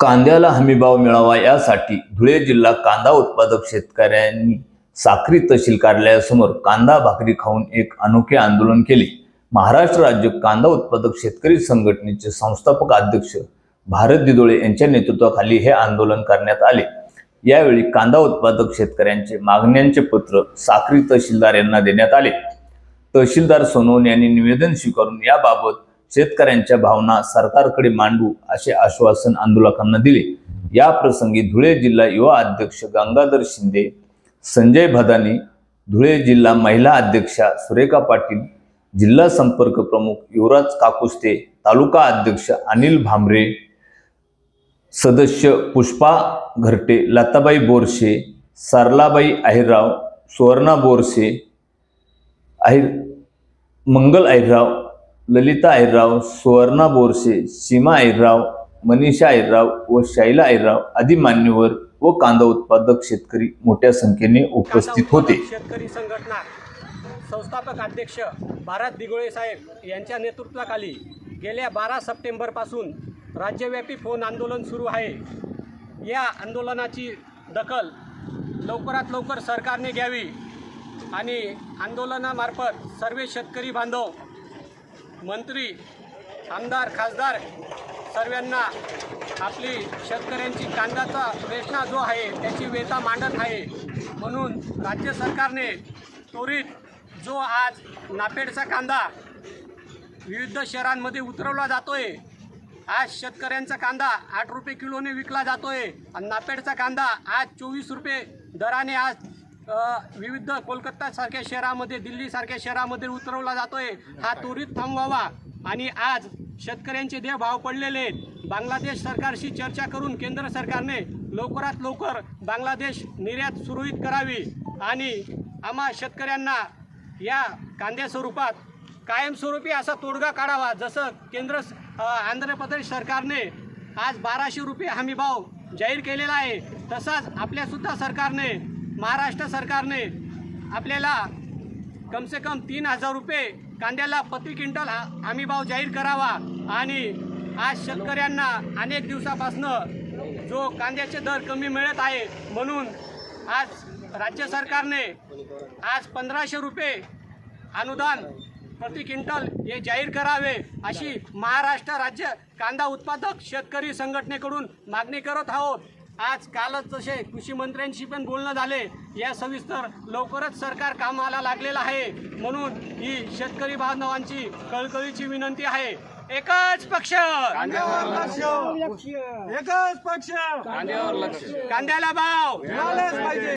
कांद्याला हमीभाव मिळावा यासाठी धुळे जिल्हा कांदा उत्पादक शेतकऱ्यांनी साक्री तहसील कार्यालयासमोर कांदा भाकरी खाऊन एक अनोखे आंदोलन केले. महाराष्ट्र राज्य कांदा उत्पादक शेतकरी संघटनेचे संस्थापक अध्यक्ष भारत दिदोळे यांच्या नेतृत्वाखाली हे आंदोलन करण्यात आले. यावेळी कांदा उत्पादक शेतकऱ्यांचे मागण्यांचे पत्र साक्री तहसीलदार यांना देण्यात आले. तहसीलदार सोनवणे यांनी निवेदन स्वीकारून याबाबत शेतकऱ्यांच्या भावना सरकारकडे मांडू असे आश्वासन आंदोलकांना दिले. या प्रसंगी धुळे जिल्हा युवा अध्यक्ष गंगाधर शिंदे संजय भदानी धुळे जिल्हा महिला अध्यक्षा सुरेखा पाटील जिल्हा संपर्क प्रमुख युवराज काकुस्ते तालुका अध्यक्ष अनिल भांबरे सदस्य पुष्पा घरटे लताबाई बोरशे सरलाबाई अहिरराव सुवर्णा बोरसे अहिर मंगल अहिरराव ललिता अहिरराव सुवर्णा बोरसे सीमा अहिरराव मनीषा अहिरराव व शैला अहिरराव आदी मान्यवर व कांदा उत्पादक शेतकरी मोठ्या संख्येने उपस्थित होते. शेतकरी संघटना संस्थापक अध्यक्ष भारत दिगोळे साहेब यांच्या नेतृत्वाखाली गेल्या बारा सप्टेंबरपासून राज्यव्यापी फोन आंदोलन सुरू आहे. या आंदोलनाची दखल लवकरात लवकर सरकारने घ्यावी आणि आंदोलनामार्फत सर्व शेतकरी बांधव मंत्री आमदार खासदार सर्वांना आपली शेतकऱ्यांची कांद्याचा प्रश्न जो आहे त्याची वेता मांडत आहे. म्हणून राज्य सरकारने त्वरित जो आज नापेडचा कांदा विविध शहरांमध्ये उतरवला जातो आहे आज शेतकऱ्यांचा कांदा आठ रुपये किलोने विकला जातो आहे आणि नापेडचा कांदा आज चोवीस रुपये दराने आज विविध कोलकातासारख्या शहरामध्ये दिल्लीसारख्या शहरामध्ये उतरवला जातोय. हा त्वरित थांबवावा आणि आज शेतकऱ्यांचे देह भाव पडलेले आहेत. बांगलादेश सरकारशी चर्चा करून केंद्र सरकारने लवकरात लवकर बांगलादेश निर्यात सुरळीत करावी. आणि आम्हा शेतकऱ्यांना या कांद्या स्वरूपात कायमस्वरूपी असा तोडगा काढावा. जसं केंद्र आंध्र प्रदेश सरकारने आज बाराशे रुपये हमीभाव जाहीर केलेला आहे तसाच आपल्यासुद्धा सरकारने महाराष्ट्र सरकारने आपल्याला कमसे कम तीन हजार रुपये कांद्याला प्रति क्विंटल हा- हमीभाव जाहीर करावा आणि आज शेतकऱ्यांना अनेक दिवसापासनं जो कांद्याचे दर कमी मिळत आहे म्हणून आज राज्य सरकारने आज पंधराशे रुपये अनुदान प्रति क्विंटल हे जाहीर करावे अशी महाराष्ट्र राज्य कांदा उत्पादक शेतकरी संघटनेकडून मागणी करत आहोत. आज कालच जसे कृषी मंत्र्यांशी पण बोलणं झाले या सविस्तर लवकरच सरकार कामाला लागलेलं आहे. म्हणून ही शेतकरी बांधवांची कळकळीची विनंती आहे. एकच पक्ष! एकच पक्ष! कांद्याला भाव! मिळालेच पाहिजे.